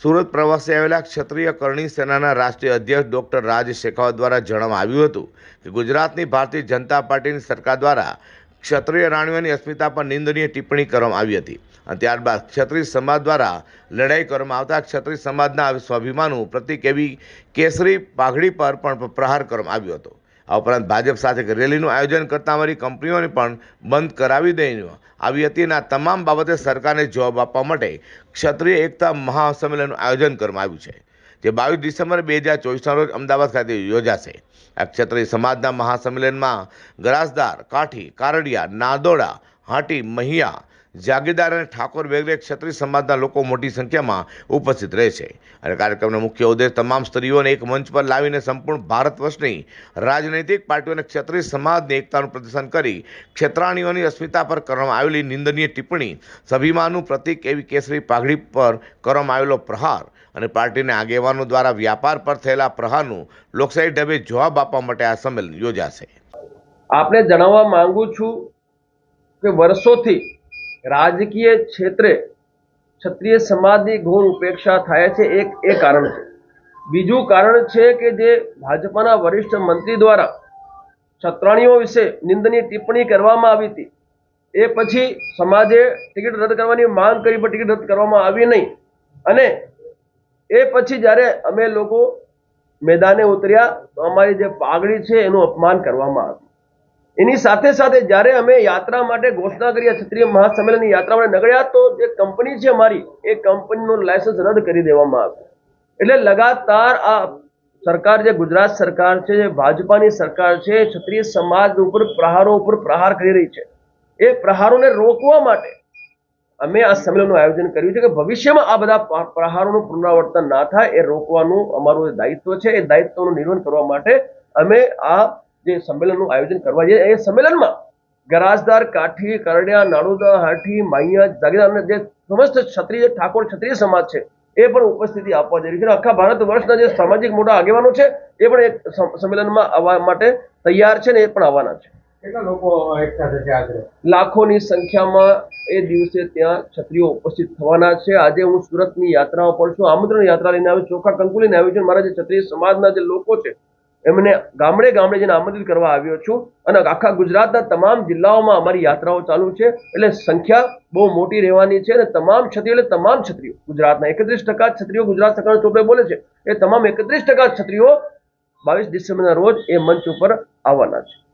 સુરત પ્રવાસે આવેલા ક્ષત્રિય કરણી સેનાના રાષ્ટ્રીય અધ્યક્ષ ડૉક્ટર રાજ શેખાવત દ્વારા જણાવવામાં આવ્યું હતું કે ગુજરાતની ભારતીય જનતા પાર્ટીની સરકાર દ્વારા ક્ષત્રિય રાણીઓની અસ્મિતા પર નિંદનીય ટિપ્પણી કરવામાં આવી હતી અને ત્યારબાદ ક્ષત્રિય સમાજ દ્વારા લડાઈ કરવામાં આવતા ક્ષત્રિય સમાજના સ્વાભિમાનનું પ્રતિક એવી કેસરી પાઘડી પર પણ પ્રહાર કરવામાં આવ્યો હતો. આ ઉપરાંત ભાજપ સાથે રેલીનું આયોજન કરતા અમારી કંપનીઓને પણ બંધ કરાવી દઈને આવી હતી અને આ તમામ બાબતે સરકારને જવાબ આપવા માટે ક્ષત્રિય એકતા મહાસંમેલનનું આયોજન કરવામાં આવ્યું છે, જે બાવીસ ડિસેમ્બર બે હજાર ચોવીસના રોજ અમદાવાદ ખાતે યોજાશે. આ ક્ષત્રિય સમાજના મહાસંમેલનમાં ગરાસદાર, કાઠી, કારડિયા, નાદોડા, હાટી, મહિયા જાગીરદાર અને ઠાકોર વગેરે ક્ષત્રિય સમાજના લોકો મોટી સંખ્યામાં ઉપસ્થિત રહેશે અને કાર્યક્રમનો મુખ્ય ઉદ્દેશ તમામ સ્ત્રીઓને એક મંચ પર લાવીને સંપૂર્ણ ભારત વર્ષની રાજનૈતિક પાર્ટીઓને ક્ષત્રિય સમાજની એકતાનું પ્રદર્શન કરી ક્ષેત્રાણીઓની અસ્મિતા પર કરવામાં આવેલી નિંદનીય ટિપ્પણી સ્વાભિમાનનું પ્રતીક એવી કેસરી પાઘડી પર કરવામાં આવેલો પ્રહાર અને પાર્ટીના આગેવાનો દ્વારા વ્યાપાર પર થયેલા પ્રહારનું લોકશાહી ઢબે જવાબ આપવા માટે આ સંમેલન યોજાશે. આપણે જણાવવા માંગુ છું કે વર્ષોથી રાજકીય ક્ષેત્રે ક્ષત્રિય સમાજની ઘોર ઉપેક્ષા થાય છે એક એ કારણ છે. બીજું કારણ છે કે જે ભાજપાના વરિષ્ઠ મંત્રી દ્વારા ક્ષત્રાણીઓ વિશે નિંદનીય ટિપ્પણી કરવામાં આવી હતી, એ પછી સમાજે ટિકિટ રદ કરવાની માંગ કરી, પણ ટિકિટ રદ કરવામાં આવી નહીં. અને એ પછી જ્યારે અમે લોકો મેદાને ઉતર્યા, તો અમારી જે પાઘડી છે એનું અપમાન કરવામાં આવ્યું. એની સાથે સાથે જ્યારે અમે યાત્રા માટે ઘોષણા કરી ક્ષત્રિય મહાસંમેલનની યાત્રા માટે નીકળ્યા તો જે કંપની છે મારી એ કંપનીનું લાયસન્સ રદ કરી દેવામાં આવ્યું. એટલે લગાતાર આ સરકાર જે ગુજરાત સરકાર છે જે ભાજપાની સરકાર છે, ક્ષત્રિય સમાજ ઉપર પ્રહારો ઉપર પ્રહાર કરી રહી છે. એ પ્રહારોને રોકવા માટે અમે આ સંમેલનનું આયોજન કર્યું છે કે ભવિષ્યમાં આ બધા પ્રહારોનું પુનરાવર્તન ના થાય, એ રોકવાનું અમારું દાયિત્વ છે, એ દાયિત્વનું નિર્વહન કરવા માટે અમે આ જે સંમેલનનું આયોજન કરવા જઈએ એ સંમેલનમાં ગરાજદાર કાઠી કરડિયા નાડુદા હાઠી માયા જાગીરદાર અને જે સમસ્ત ક્ષત્રિય ઠાકોર ક્ષત્રિય સમાજ છે એ પણ ઉપસ્થિતિ આપવા જઈ છે. આખા ભારત વર્ષના જે સામાજિક મોટા આગેવાનો છે એ પણ એક સંમેલનમાં આવવા માટે તૈયાર છે ને એ પણ આવવાના છે. લાખોની સંખ્યામાં એ દિવસે ત્યાં ક્ષત્રિયો ઉપસ્થિત થવાના છે. આજે હું સુરતની યાત્રાઓ પર છું. આમંત્રણ યાત્રા લઈને આવ્યો ચોખા કંકુ લઈને આવ્યો છું. મારા જે ક્ષત્રિય સમાજના જે લોકો છે એમને ગામડે ગામડે જઈને આમંત્રિત કરવા આવ્યો છું. અને આખા ગુજરાતના તમામ જિલ્લાઓમાં અમારી યાત્રાઓ ચાલુ છે. એટલે સંખ્યા બહુ મોટી રહેવાની છે. અને તમામ ક્ષત્રિયો, એટલે તમામ ક્ષત્રિયો, ગુજરાતના એકત્રીસ ટકા ક્ષત્રિયો ગુજરાત સરકાર ચોપડે બોલે છે. એ તમામ એકત્રીસ ટકા ક્ષત્રિયો બાવીસ ડિસેમ્બરના રોજ એ મંચ ઉપર આવવાના છે.